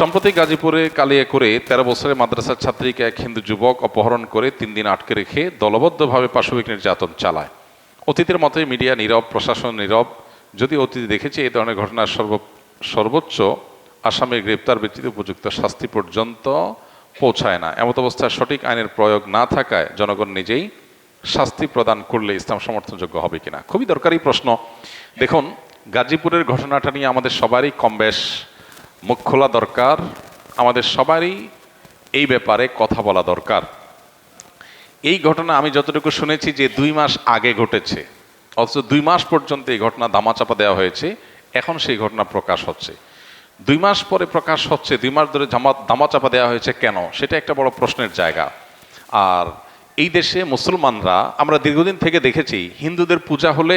সম্প্রতি গাজীপুরে কালিয়ে করে তেরো বছরের মাদ্রাসার ছাত্রীকে এক হিন্দু যুবক অপহরণ করে তিন দিন আটকে রেখে দলবদ্ধভাবে পাশবিক নির্যাতন চালায়। অতীতের মতোই মিডিয়া নীরব, প্রশাসন নীরব। যদি অতীতে দেখেছি এই ধরনের ঘটনার সর্ব, সর্বোচ্চ আসামের গ্রেপ্তার ব্যক্তিতে উপযুক্ত শাস্তি পর্যন্ত পৌঁছায় না। এমত অবস্থায় সঠিক আইনের প্রয়োগ না থাকায় জনগণ নিজেই শাস্তি প্রদান করলে ইসলাম সমর্থনযোগ্য হবে কিনা? খুবই দরকারি প্রশ্ন। দেখুন, গাজীপুরের ঘটনাটা নিয়ে আমাদের সবারই কম বেশ মুখ খোলা দরকার। আমাদের সবারই এই ব্যাপারে কথা বলা দরকার। এই ঘটনা আমি যতটুকু শুনেছি যে দুই মাস আগে ঘটেছে, অথচ দুই মাস পর্যন্ত এই ঘটনা দামাচাপা দেওয়া হয়েছে, এখন সেই ঘটনা প্রকাশ হচ্ছে। দুই মাস পরে প্রকাশ হচ্ছে, দুই মাস ধরে দামাচাপা দেওয়া হয়েছে কেন? সেটা একটা বড় প্রশ্নের জায়গা। আর এই দেশে মুসলমানরা, আমরা দীর্ঘদিন থেকে দেখেছি, হিন্দুদের পূজা হলে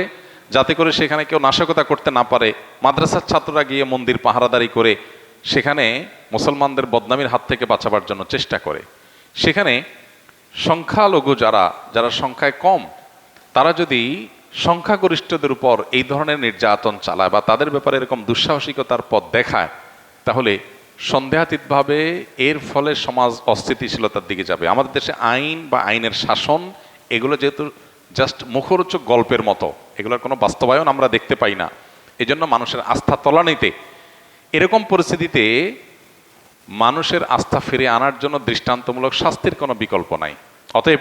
যাতে করে সেখানে কেউ নাশকতা করতে না পারে। মাদ্রাসার ছাত্ররা গিয়ে মন্দির পাহারাদারি করে সেখানে মুসলমানদের বদনামির হাত থেকে বাঁচাবার জন্য চেষ্টা করে। সেখানে সংখ্যালঘু যারা যারা সংখ্যায় কম, তারা যদি সংখ্যাগরিষ্ঠদের উপর এই ধরনের নির্যাতন চালায় বা তাদের ব্যাপারে এরকম দুঃসাহসিকতার পথ দেখায়, তাহলে সন্দেহাতীতভাবে এর ফলে সমাজ অস্থিতিশীলতার দিকে যাবে। আমাদের দেশে আইন বা আইনের শাসন, এগুলো যেহেতু জাস্ট মুখরোচক গল্পের মতো। এগুলোর কোনো বাস্তবায়ন আমরা দেখতে পাই না। এজন্য মানুষের আস্থা তলানিতে। এরকম পরিস্থিতিতে মানুষের আস্থা ফিরে আনার জন্য দৃষ্টান্তমূলক শাস্তির কোনো বিকল্প নাই। অতএব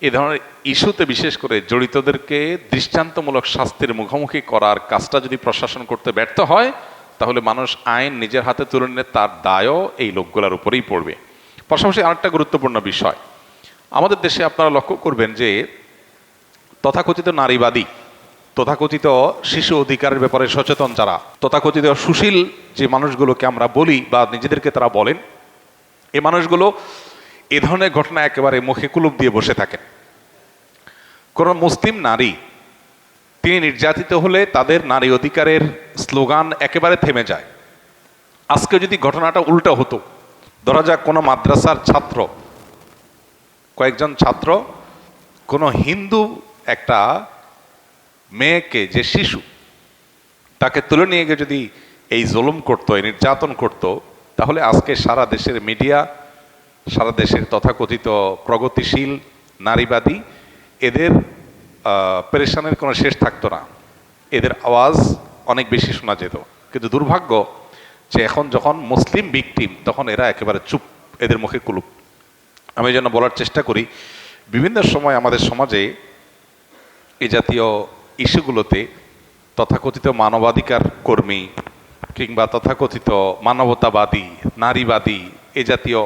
এ ধরনের ইস্যুতে বিশেষ করে জড়িতদেরকে দৃষ্টান্তমূলক শাস্তির মুখোমুখি করার কাজটা যদি প্রশাসন করতে ব্যর্থ হয়, তাহলে মানুষ আইন নিজের হাতে তুলে নিলে তার দায়ও এই লোকগুলোর উপরেই পড়বে। পাশাপাশি আরেকটা গুরুত্বপূর্ণ বিষয়। আমাদের দেশে আপনারা লক্ষ্য করবেন যে তথাকথিত নারীবাদী, তথাকথিত শিশু অধিকারের ব্যাপারে সচেতন যারা, তথাকথিত সুশীল যে মানুষগুলোকে আমরা বলি বা নিজেদেরকে তারা বলেন, এ মানুষগুলো এ ধরনের ঘটনা একেবারে মুখে কুলুপ দিয়ে বসে থাকেন। কোন মুসলিম নারী, তিনি নির্যাতিত হলে তাদের নারী অধিকারের স্লোগান একেবারে থেমে যায়। আজকে যদি ঘটনাটা উল্টো হতো, ধরা যাক কোনো মাদ্রাসার ছাত্র, কয়েকজন ছাত্র, কোনো হিন্দু একটা মেয়েকে, যে শিশু, তাকে তুলে নিয়ে গিয়ে যদি এই জুলুম করতো, এই নির্যাতন করতো, তাহলে আজকে সারা দেশের মিডিয়া, সারা দেশের তথাকথিত প্রগতিশীল নারীবাদী, এদের পেরেশানের কোনো শেষ থাকতো না। এদের আওয়াজ অনেক বেশি শোনা যেত। কিন্তু দুর্ভাগ্য যে এখন যখন মুসলিম বিকটিম তখন এরা একেবারে চুপ, এদের মুখে কুলুপ। আমি যেন বলার চেষ্টা করি, বিভিন্ন সময় আমাদের সমাজে এই জাতীয় ইস্যুগুলোতে তথাকথিত মানবাধিকার কর্মী কিংবা তথাকথিত মানবতাবাদী, নারীবাদী এ জাতীয়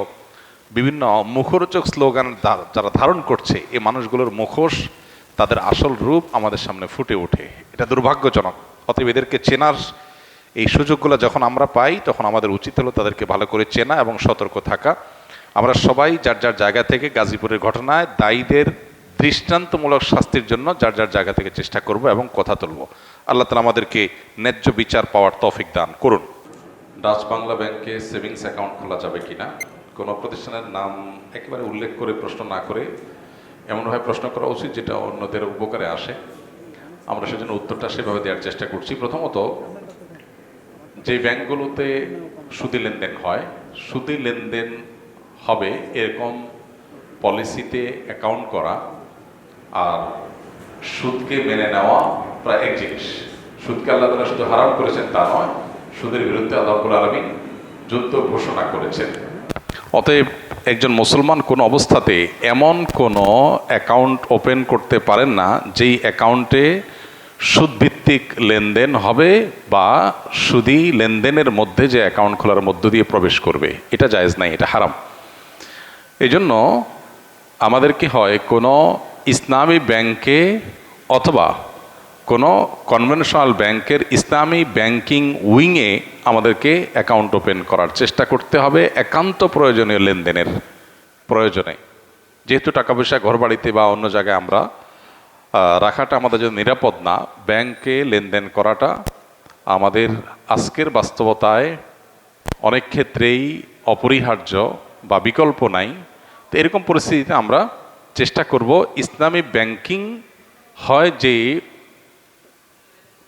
বিভিন্ন মুখরোচক স্লোগান যারা ধারণ করছে এই মানুষগুলোর মুখোশ তাদের আসল রূপ আমাদের সামনে ফুটে ওঠে। এটা দুর্ভাগ্যজনক। অতএব এদেরকে চেনার এই সুযোগগুলো যখন আমরা পাই, তখন আমাদের উচিত হলো তাদেরকে ভালো করে চেনা এবং সতর্ক থাকা। আমরা সবাই যার যার জায়গা থেকে গাজীপুরের ঘটনায় দায়ীদের দৃষ্টান্তমূলক শাস্তির জন্য যার যার জায়গা থেকে চেষ্টা করব এবং কথা তুলব। আল্লাহ তালা আমাদেরকে ন্যায্য বিচার পাওয়ার তৌফিক দান করুন। ডাচ বাংলা ব্যাংকে সেভিংস অ্যাকাউন্ট খোলা যাবে কিনা? কোনো প্রতিষ্ঠানের নাম একেবারে উল্লেখ করে প্রশ্ন না করে এমনভাবে প্রশ্ন করা উচিত যেটা অন্যদের উপকারে আসে। আমরা সেজন্য উত্তরটা সেভাবে দেওয়ার চেষ্টা করছি। প্রথমত, যে ব্যাংকগুলোতে সুদি লেনদেন হয়, সুদি লেনদেন হবে এরকম পলিসিতে অ্যাকাউন্ট করা আর সুদকে মেনে নেওয়া প্রায় এক জিনিস। সুদকে আল্লাহ তালা শুধু হারাম করেছেন তা নয়, সুদের বিরুদ্ধে আল্লাহ আলমী যুদ্ধ ঘোষণা করেছেন। অতএব একজন মুসলমান কোনো অবস্থাতে এমন কোনো অ্যাকাউন্ট ওপেন করতে পারেন না, যেই অ্যাকাউন্টে সুদভিত্তিক লেনদেন হবে বা সুদি লেনদেনের মধ্যে যে অ্যাকাউন্ট খোলার মধ্য দিয়ে প্রবেশ করবে। এটা জায়েজ নাই, এটা হারাম। এই জন্য আমাদের কি হয়, কোনো ইসলামী ব্যাংকে অথবা কোনো কনভেনশনাল ব্যাংকের ইসলামী ব্যাংকিং উইংয়ে আমাদেরকে অ্যাকাউন্ট ওপেন করার চেষ্টা করতে হবে একান্ত প্রয়োজনীয় লেনদেনের প্রয়োজনে। যেহেতু টাকা পয়সা ঘর বাড়িতে বা অন্য জায়গায় আমরা রাখাটা আমাদের জন্য নিরাপদ না, ব্যাংকে লেনদেন করাটা আমাদের আজকের বাস্তবতায় অনেক ক্ষেত্রেই অপরিহার্য বা বিকল্প নাই। তো এরকম পরিস্থিতিতে আমরা চেষ্টা করব ইসলামী ব্যাংকিং হয় যে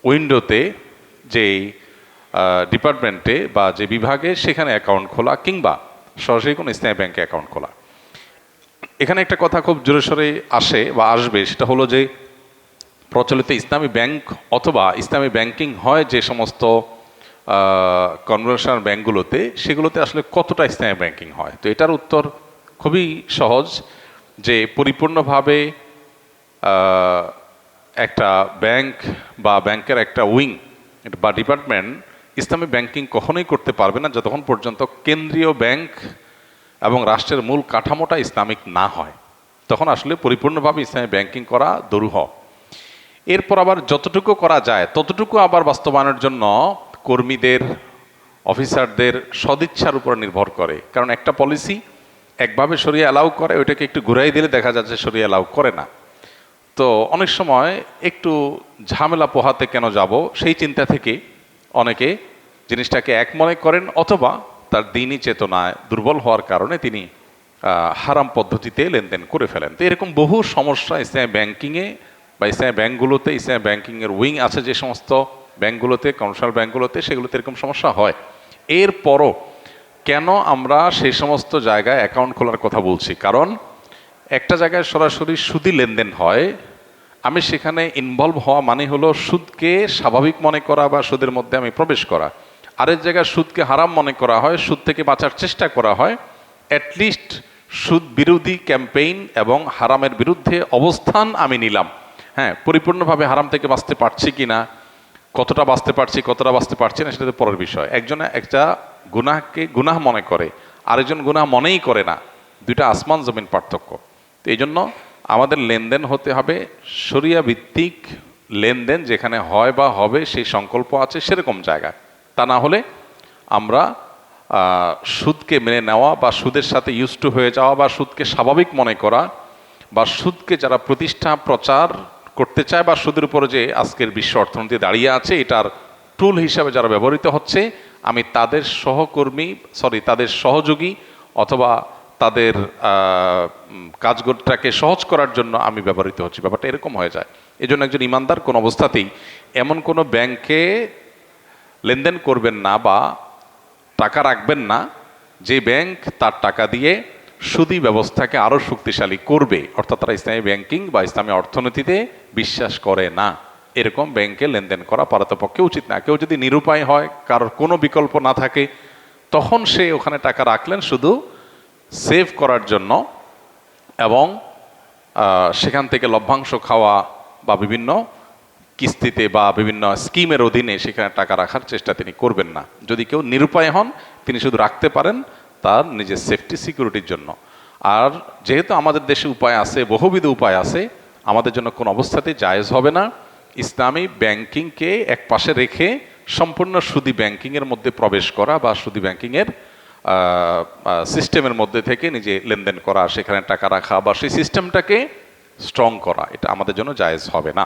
উইন্ডোতে যে ডিপার্টমেন্টে বা যে বিভাগে সেখানে অ্যাকাউন্ট খোলা কিংবা সরাসরি কোনো ইসলামী ব্যাংকে অ্যাকাউন্ট খোলা। এখানে একটা কথা খুব জোরে সোরে আসে বা আসবে, সেটা হলো যে প্রচলিত ইসলামী ব্যাংক অথবা ইসলামী ব্যাংকিং হয় যে সমস্ত কনভেনশনাল ব্যাংকগুলোতে, সেগুলোতে আসলে কতটা ইসলামী ব্যাংকিং হয়? তো এটার উত্তর খুবই সহজ। যে পরিপূর্ণভাবে একটা ব্যাংক বা ব্যাংকের একটা উইং বা ডিপার্টমেন্ট ইসলামী ব্যাংকিং কখনোই করতে পারবে না যতক্ষণ পর্যন্ত কেন্দ্রীয় ব্যাংক এবং রাষ্ট্রের মূল কাঠামোটা ইসলামিক না হয়। তখন আসলে পরিপূর্ণভাবে ইসলামী ব্যাংকিং করা দরুহ। এরপর আবার যতটুকু করা যায়, ততটুকু আবার বাস্তবায়নের জন্য কর্মীদের, অফিসারদের সদিচ্ছার উপর নির্ভর করে। কারণ একটা পলিসি একভাবে সরিয়ে অ্যালাউ করে, ওইটাকে একটু ঘুরাই দিলে দেখা যাচ্ছে সরিয়ে অ্যালাউ করে না। তো অনেক সময় একটু ঝামেলা পোহাতে কেন যাব, সেই চিন্তা থেকে অনেকে জিনিসটাকে এক মনে করেন অথবা তার দিনই চেতনায় দুর্বল হওয়ার কারণে তিনি হারাম পদ্ধতিতে লেনদেন করে ফেলেন। তো এরকম বহু সমস্যা ইসলামী ব্যাংকিংয়ে বা ইসলামী ব্যাংকগুলোতে, ইসলামী ব্যাংকিংয়ের উইং আছে যে সমস্ত ব্যাংকগুলোতে, কমার্শিয়াল ব্যাংকগুলোতে, সেগুলোতে এরকম সমস্যা হয়। এরপরও কেন আমরা সেই সমস্ত জায়গায় অ্যাকাউন্ট খোলার কথা বলছি? কারণ একটা জায়গায় সরাসরি সুদি লেনদেন হয়, আমি সেখানে ইনভলভ হওয়া মানে হলো সুদকে স্বাভাবিক মনে করা বা সুদের মধ্যে আমি প্রবেশ করা। আরেক জায়গায় সুদকে হারাম মনে করা হয়, সুদ থেকে বাঁচার চেষ্টা করা হয়। অ্যাটলিস্ট সুদ বিরোধী ক্যাম্পেইন এবং হারামের বিরুদ্ধে অবস্থান আমি নিলাম। হ্যাঁ পরিপূর্ণভাবে হারাম থেকে বাঁচতে পারছি কি না কতটা বাঁচতে পারছি, কতটা বাঁচতে পারছি না, সেটা তো পরের বিষয়। একজনে একটা গুনাহকে, গুনাহ মনে করে। আরেকজন গুনাহ মনেই করে না। দুইটা আসমান জমিন পার্থক্য। তো এই জন্য আমাদের লেনদেন হতে হবে সরিয়া ভিত্তিক লেনদেন যেখানে হয় বা হবে, সেই সংকল্প আছে সেরকম জায়গায়। তা না হলে আমরা সুদকে মেনে নেওয়া বা সুদের সাথে ইউজ টু হয়ে যাওয়া বা সুদকে স্বাভাবিক মনে করা বা সুদকে যারা প্রতিষ্ঠা, প্রচার করতে চায় বা সুদের উপরে যে আজকের বিশ্ব অর্থনীতি দাঁড়িয়ে আছে, এটার টুল হিসাবে যারা ব্যবহৃত হচ্ছে আমি তাদের সহকর্মী সরি তাদের সহযোগী অথবা তাদের কাজটাকে সহজ করার জন্য আমি ব্যবহৃত হচ্ছি। ব্যাপারটা এরকম হয়ে যায়। এই জন্য একজন ইমানদার কোনো অবস্থাতেই এমন কোনো ব্যাংকে লেনদেন করবেন না বা টাকা রাখবেন না, যে ব্যাংক তার টাকা দিয়ে সুদি ব্যবস্থাকে আরও শক্তিশালী করবে। অর্থাৎ তারা ইসলামী ব্যাংকিং বা ইসলামী অর্থনীতিতে বিশ্বাস করে না। এরকম ব্যাংকে লেনদেন করা পারতপক্ষে উচিত না। কেউ যদি নিরুপায় হয়, কারোর কোনো বিকল্প না থাকে, তখন সে ওখানে টাকা রাখলেন শুধু সেভ করার জন্য এবং সেখান থেকে লভ্যাংশ খাওয়া বা বিভিন্ন কিস্তিতে বা বিভিন্ন স্কিমের অধীনে সেখানে টাকা রাখার চেষ্টা তিনি করবেন না। যদি কেউ নিরুপায় হন, তিনি শুধু রাখতে পারেন তার নিজের সেফটি সিকিউরিটির জন্য। আর যেহেতু আমাদের দেশে উপায় আছে, বহুবিধ উপায় আছে, আমাদের জন্য কোনো অবস্থাতেই জায়েজ হবে না। ইসলামী ব্যাংকিংকে এক পাশে রেখে সম্পূর্ণ সুদী ব্যাংকিংয়ের মধ্যে প্রবেশ করা বা সুদী ব্যাংকিংয়ের সিস্টেমের মধ্যে থেকে নিজে লেনদেন করা, সেখানে টাকা রাখা বা সেই সিস্টেমটাকে স্ট্রং করা, এটা আমাদের জন্য জায়েজ হবে না।